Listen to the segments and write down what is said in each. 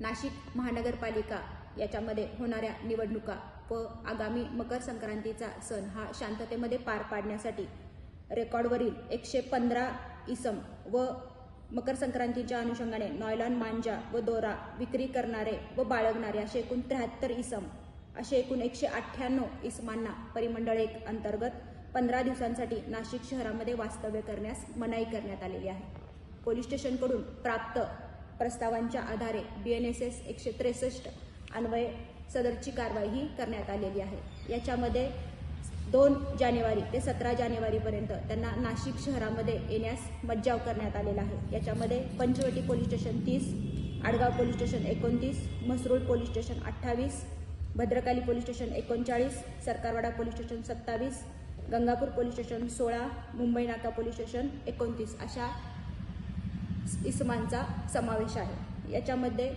नाशिक महानगरपालिका याच्यामध्ये होणाऱ्या निवडणुका व आगामी मकर संक्रांतीचा सण हा शांततेमध्ये पार पाडण्यासाठी रेकॉर्डवरील एकशे पंधरा इसम व मकर संक्रांतीच्या अनुषंगाने नॉयलॉन मांजा व दोरा विक्री करणारे व बाळगणारे असे एकूण त्र्याहत्तर इसम असे एकूण एकशे अठ्ठ्याण्णव इसमांना परिमंडळ एक अंतर्गत पंधरा दिवसांसाठी नाशिक शहरामध्ये वास्तव्य करण्यास मनाई करण्यात आलेली आहे. पोलीस स्टेशनकडून प्राप्त प्रस्तावांच्या आधारे बी एन एस एस एकशे त्रेसष्ट अन्वये सदरची कारवाई ही करण्यात आलेली आहे. याच्यामध्ये दोन जानेवारी ते सतरा जानेवारीपर्यंत त्यांना नाशिक शहरामध्ये येण्यास मज्जाव करण्यात आलेला आहे. याच्यामध्ये पंचवटी पोलीस स्टेशन तीस आडगाव पोलीस स्टेशन एकोणतीस म्हसरूळ पोलीस स्टेशन अठ्ठावीस भद्रकाली पोलीस स्टेशन एकोणचाळीस सरकारवाडा पोलीस स्टेशन सत्तावीस गंगापूर पोलीस स्टेशन सोळा मुंबई नाका पोलीस स्टेशन एकोणतीस अशा इसमांचा समावेश आहे. याच्यामध्ये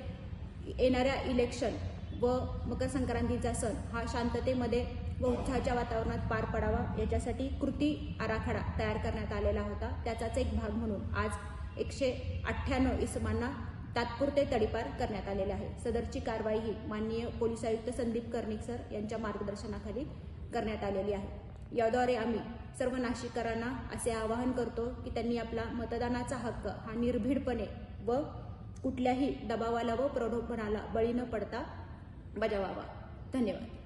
येणाऱ्या इलेक्शन व मकर संक्रांतीचा सण हा शांततेमध्ये व उत्साहाच्या वातावरणात पार पडावा याच्यासाठी कृती आराखडा तयार करण्यात आलेला होता. त्याचाच एक भाग म्हणून आज एकशे अठ्ठ्याण्णव इसमांना तात्पुरते तडीपार करण्यात आलेले आहे. सदरची कारवाई ही माननीय पोलीस आयुक्त संदीप कर्णिक सर यांच्या मार्गदर्शनाखाली करण्यात आलेली आहे. याद्वारे आम्ही सर्व नाशिककरांना असे आवाहन करतो की त्यांनी आपला मतदानाचा हक्क हा निर्भीडपणे व कुठल्याही दबावाला व प्रलोभनाला बळी न पडता बजावावा. धन्यवाद.